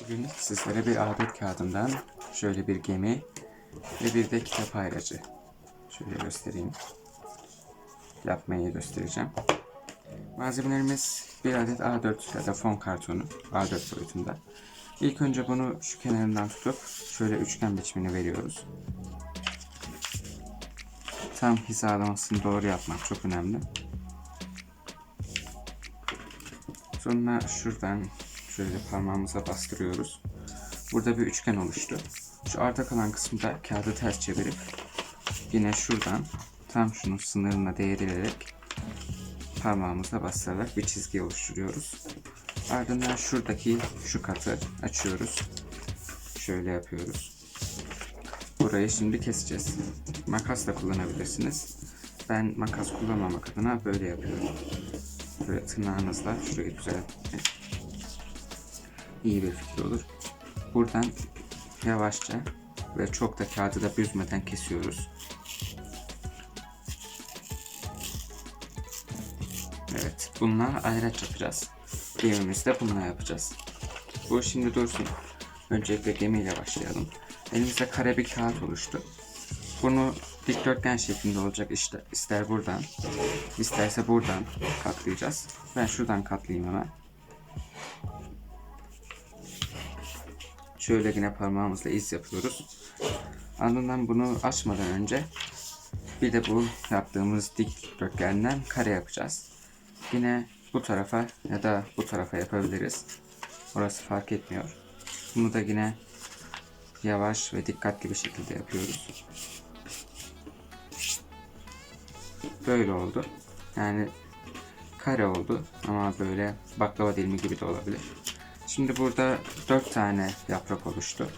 Bugün sizlere bir A4 kağıdından şöyle bir gemi ve bir de kitap ayracı şöyle göstereyim. Yapmayı göstereceğim. Malzemelerimiz bir adet A4 ya da fon kartonu A4 boyutunda. İlk önce bunu şu kenarından tutup şöyle üçgen biçimini veriyoruz. Tam hizalamasını doğru yapmak çok önemli. Sonra şuradan şöyle parmağımıza bastırıyoruz. Burada bir üçgen oluştu. Şu arta kalan kısımda kağıdı ters çevirip yine şuradan tam şunun sınırına değdirerek parmağımızla bastırarak bir çizgi oluşturuyoruz. Ardından şuradaki şu katı açıyoruz. Şöyle yapıyoruz. Burayı şimdi keseceğiz. Makas da kullanabilirsiniz. Ben makas kullanmamak adına böyle yapıyorum. Böyle tırnağınızla şurayı düzeltmek iyi bir fikir olur. Buradan yavaşça ve çok da kağıdı da büzmeden kesiyoruz. Evet, bununla ayraç yapacağız. Gemimizde bununla yapacağız. Bu şimdi dursun. Öncelikle gemiyle başlayalım. Elimizde kare bir kağıt oluştu. Bunu dikdörtgen şeklinde olacak işte. İster buradan, isterse buradan katlayacağız. Ben şuradan katlayayım hemen. Şöyle yine parmağımızla iz yapıyoruz. Ardından bunu açmadan önce bir de bu yaptığımız dikdörtgenden kare yapacağız. Yine bu tarafa ya da bu tarafa yapabiliriz. Orası fark etmiyor. Bunu da yine yavaş ve dikkatli bir şekilde yapıyoruz. Böyle oldu. Yani kare oldu ama böyle baklava dilimi gibi de olabilir. Şimdi burada 4 tane yaprak oluştu.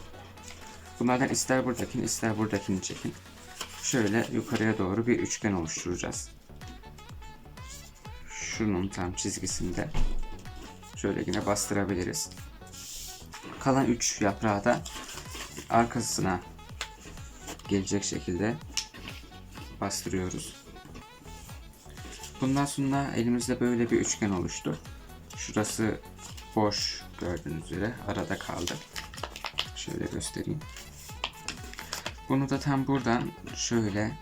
Bunlardan ister buradakini ister buradakini çekin. Şöyle yukarıya doğru bir üçgen oluşturacağız. Şunun tam çizgisinde şöyle yine bastırabiliriz. Kalan 3 yaprağı da arkasına gelecek şekilde bastırıyoruz. Bundan sonra elimizde böyle bir üçgen oluştu. Şurası boş gördüğünüz üzere arada kaldı. Şöyle göstereyim. Bunu da tam buradan şöyle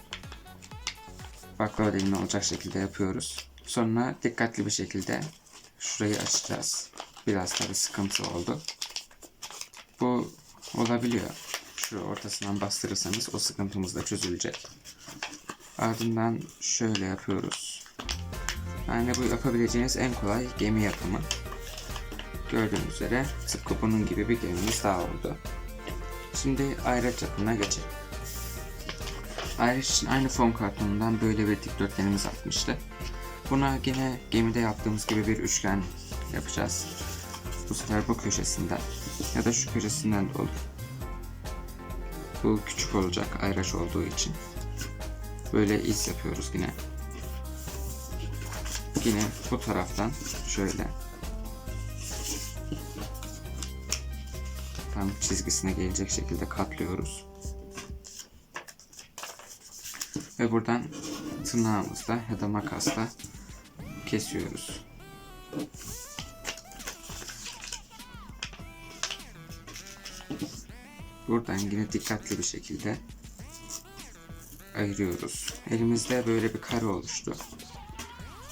baklava dilimi olacak şekilde yapıyoruz. Sonra dikkatli bir şekilde şurayı açacağız. Biraz tabi sıkıntı oldu. Bu olabiliyor. Şu ortasından bastırırsanız o sıkıntımız da çözülecek. Ardından şöyle yapıyoruz. Yani bu yapabileceğiniz en kolay gemi yapımı. Gördüğünüz üzere tıpkı bunun gibi bir gemimiz daha oldu. Şimdi ayraç yapımına geçelim. Ayraç için aynı fon kartonundan böyle bir dikdörtgenimiz atmıştı. Buna yine gemide yaptığımız gibi bir üçgen yapacağız. Bu sefer bu köşesinden ya da şu köşesinden de olur. Bu küçük olacak ayraç olduğu için. Böyle iz yapıyoruz yine. Yine bu taraftan şöyle tam çizgisine gelecek şekilde katlıyoruz. Ve buradan tırnağımızla ya da makasla kesiyoruz. Buradan yine dikkatli bir şekilde ayırıyoruz. Elimizde böyle bir kare oluştu.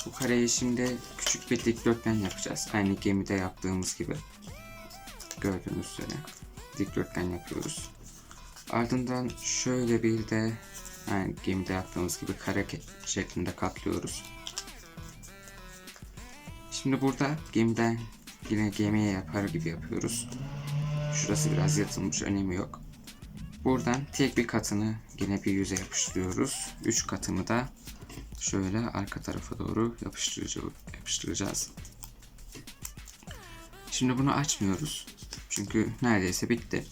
Bu kareyi şimdi küçük bir dikdörtgen yapacağız. Aynı gemide yaptığımız gibi. Gördüğünüz üzere dikdörtgen yapıyoruz. Ardından şöyle bir de yani gemide yaptığımız gibi kare şeklinde katlıyoruz. Şimdi burada gemiden yine gemiye yapar gibi yapıyoruz. Şurası biraz yatılmış önemi yok. Buradan tek bir katını yine bir yüze yapıştırıyoruz. Üç katını da şöyle arka tarafa doğru yapıştıracağız. Şimdi bunu açmıyoruz. Çünkü neredeyse bitti.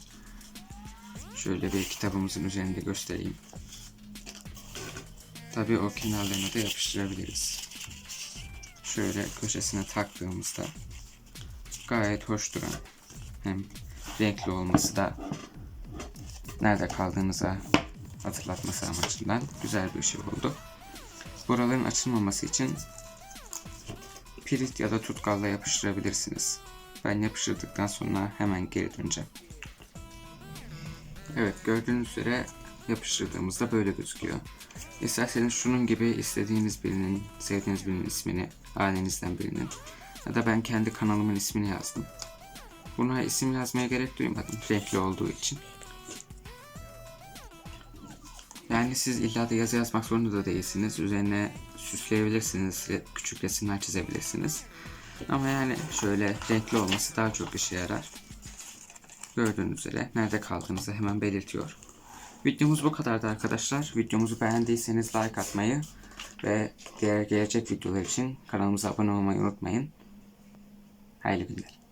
Şöyle bir kitabımızın üzerinde göstereyim. Tabii o kenarlarına da yapıştırabiliriz. Şöyle köşesine taktığımızda gayet hoş duran hem renkli olması da nerede kaldığınıza hatırlatması amacından güzel bir şey oldu. Buraların açılmaması için pirit ya da tutkalla yapıştırabilirsiniz. Ben yapıştırdıktan sonra hemen geri döneceğim. Evet gördüğünüz üzere yapıştırdığımızda böyle gözüküyor. İsterseniz şunun gibi istediğiniz birinin, sevdiğiniz birinin ismini, ailenizden birinin ya da ben kendi kanalımın ismini yazdım. Buna isim yazmaya gerek duymadım renkli olduğu için. Yani siz illa da yazı yazmak zorunda da değilsiniz. Üzerine süsleyebilirsiniz, küçük resimler çizebilirsiniz. Ama yani şöyle renkli olması daha çok işe yarar. Gördüğünüz üzere nerede kaldığınızı hemen belirtiyor. Videomuz bu kadardı arkadaşlar. Videomuzu beğendiyseniz like atmayı ve diğer gelecek videolar için kanalımıza abone olmayı unutmayın. Hayırlı günler.